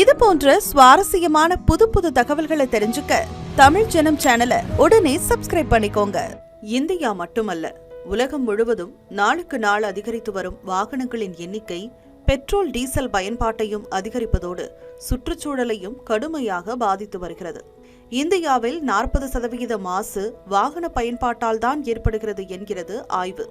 இது போன்ற சுவாரஸ்யமான புது புது தகவல்களை தெரிஞ்சுக்க தமிழ் ஜனம் சேனலை உடனே சப்ஸ்கிரைப் பண்ணிக்கோங்க. இந்தியா மட்டுமல்ல உலகம் முழுவதும் நாளுக்கு நாள் அதிகரித்து வரும் வாகனங்களின் எண்ணிக்கை பெட்ரோல் டீசல் பயன்பாட்டையும் அதிகரிப்பதோடு சுற்றுச்சூழலையும் கடுமையாக பாதித்து வருகிறது. இந்தியாவில் நாற்பது சதவிகித மாசு வாகன பயன்பாட்டால் தான் ஏற்படுகிறது என்கிறது ஆய்வு.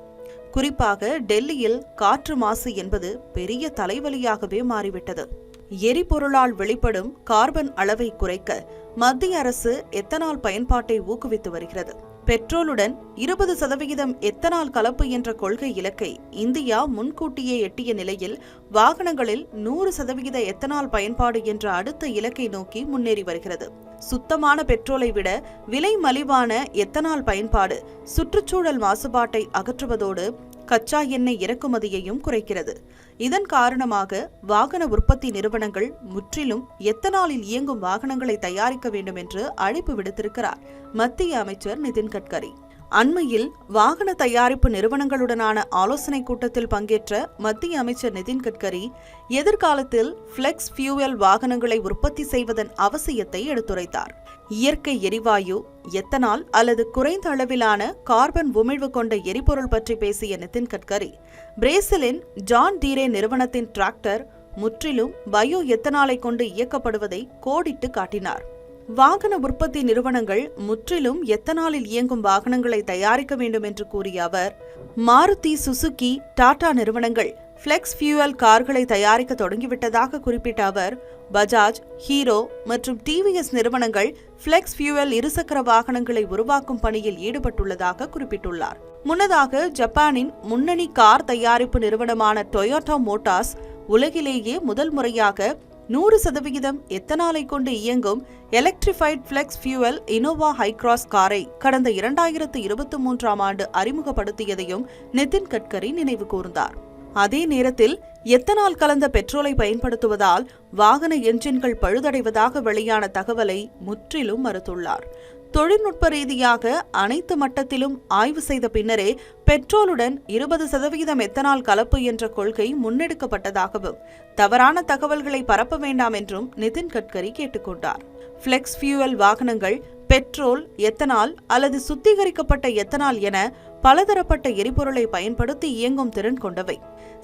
குறிப்பாக டெல்லியில் காற்று மாசு என்பது பெரிய தலைவலியாகவே மாறிவிட்டது. எரிபொருளால் வெளிப்படும் கார்பன் அளவை குறைக்க மத்திய அரசு எத்தனால் பயன்பாட்டை ஊக்குவித்து வருகிறது? பெட்ரோலுடன் இருபது சதவிகிதம் எத்தனால் கலப்பு என்ற கொள்கை இலக்கை இந்தியா முன்கூட்டியே எட்டிய நிலையில் வாகனங்களில் நூறு சதவிகித எத்தனால் பயன்பாடு என்ற அடுத்த இலக்கை நோக்கி முன்னேறி வருகிறது. சுத்தமான பெட்ரோலை விட விலை மலிவான எத்தனால் பயன்பாடு சுற்றுச்சூழல் மாசுபாட்டை அகற்றுவதோடு கச்சா எண்ணெய் இறக்குமதியையும் குறைக்கிறது. இதன் காரணமாக வாகன உற்பத்தி நிறுவனங்கள் முற்றிலும் எத்தனாலில் இயங்கும் வாகனங்களை தயாரிக்க வேண்டும் என்று அழைப்பு விடுத்திருக்கிறார் மத்திய அமைச்சர் நிதின் கட்கரி. அண்மையில் வாகன தயாரிப்பு நிறுவனங்களுடனான ஆலோசனைக் கூட்டத்தில் பங்கேற்ற மத்திய அமைச்சர் நிதின் கட்கரி எதிர்காலத்தில் ஃபிளெக்ஸ் ஃபியூவல் வாகனங்களை உற்பத்தி செய்வதன் அவசியத்தை எடுத்துரைத்தார். இயற்கை எரிவாயு எத்தனால் அல்லது குறைந்த அளவிலான கார்பன் உமிழ்வு கொண்ட எரிபொருள் பற்றி பேசிய நிதின் கட்கரி பிரேசிலின் ஜான் டீரே நிறுவனத்தின் டிராக்டர் முற்றிலும் பயோ எத்தனாலை கொண்டு இயக்கப்படுவதை கோடிட்டு காட்டினார். வாகன உற்பத்தி நிறுவனங்கள் முற்றிலும் எத்தனாலில் இயங்கும் வாகனங்களை தயாரிக்க வேண்டும் என்று கூறிய அவர் மாருதி சுசுகி டாடா நிறுவனங்கள் ஃபிளெக்ஸ் ஃபியூவல் கார்களை தயாரிக்க தொடங்கிவிட்டதாக குறிப்பிட்ட அவர் பஜாஜ் ஹீரோ மற்றும் டிவிஎஸ் நிறுவனங்கள் ஃபிளெக்ஸ் ஃபியூவல் இருசக்கர வாகனங்களை உருவாக்கும் பணியில் ஈடுபட்டுள்ளதாக குறிப்பிட்டுள்ளார். முன்னதாக ஜப்பானின் முன்னணி கார் தயாரிப்பு நிறுவனமான டொயோட்டா மோட்டார்ஸ் உலகிலேயே முதல் முறையாக நூறு சதவிகிதம் எத்தனாலை கொண்டு இயங்கும் electrified flex fuel Innova Hycross காரை கடந்த இரண்டாயிரத்து இருபத்தி மூன்றாம் ஆண்டு அறிமுகப்படுத்தியதையும் நிதின் கட்கரி நினைவு கூர்ந்தார். அதே நேரத்தில் எத்தனால் கலந்த பெட்ரோலை பயன்படுத்துவதால் வாகன என்ஜின்கள் பழுதடைவதாக வெளியான தகவலை முற்றிலும் மறுத்துள்ளார். தொழில்நுட்ப ரீதியாக அனைத்து மட்டத்திலும் ஆய்வு செய்த பின்னரே பெட்ரோலுடன் இருபது சதவிகிதம் எத்தனால் கலப்பு என்ற கொள்கை முன்னெடுக்கப்பட்டதாகவும் தவறான தகவல்களை பரப்ப வேண்டாம் என்றும் நிதின் கட்கரி கேட்டுக்கொண்டார். ஃபிளெக்ஸ் ஃபியூவல் வாகனங்கள் பெட்ரோல் எத்தனால் அல்லது சுத்திகரிக்கப்பட்ட எத்தனால் என பலதரப்பட்ட எரிபொருளை பயன்படுத்தி இயங்கும் திறன் கொண்டவை.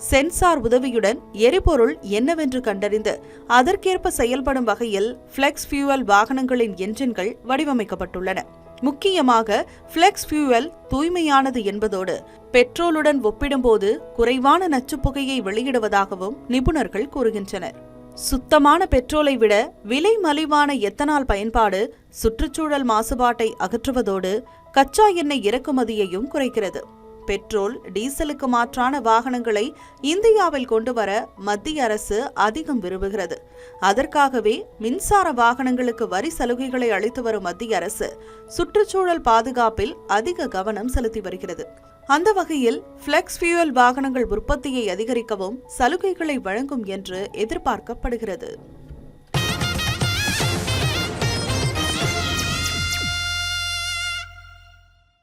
சென்சார் உதவியுடன் எரிபொருள் என்னவென்று கண்டறிந்து அதற்கேற்ப செயல்படும் வகையில் ஃபிளெக்ஸ் ஃபியூவல் வாகனங்களின் என்ஜின்கள் வடிவமைக்கப்பட்டுள்ளன. முக்கியமாக ஃபிளெக்ஸ் ஃபியூவல் தூய்மையானது என்பதோடு பெட்ரோலுடன் ஒப்பிடும்போது குறைவான நச்சுப்புகையை வெளியிடுவதாகவும் நிபுணர்கள் கூறுகின்றனர். சுத்தமான பெட்ரோலை விட விலை மலிவான எத்தனால் பயன்பாடு சுற்றுச்சூழல் மாசுபாட்டை அகற்றுவதோடு கச்சா எண்ணெய் இறக்குமதியையும் குறைக்கிறது. பெட்ரோல் டீசலுக்கு மாற்றான வாகனங்களை இந்தியாவில் கொண்டு வர மத்திய அரசு அதிகம் விரும்புகிறது. அதற்காகவே மின்சார வாகனங்களுக்கு வரி சலுகைகளை அளித்து வரும் மத்திய அரசு சுற்றுச்சூழல் பாதுகாப்பில் அதிக கவனம் செலுத்தி வருகிறது. அந்த வகையில் ஃபிளெக்ஸ் ஃபியூயல் வாகனங்கள் உற்பத்தியை அதிகரிக்கவும் சலுகைகளை வழங்கும் என்று எதிர்பார்க்கப்படுகிறது.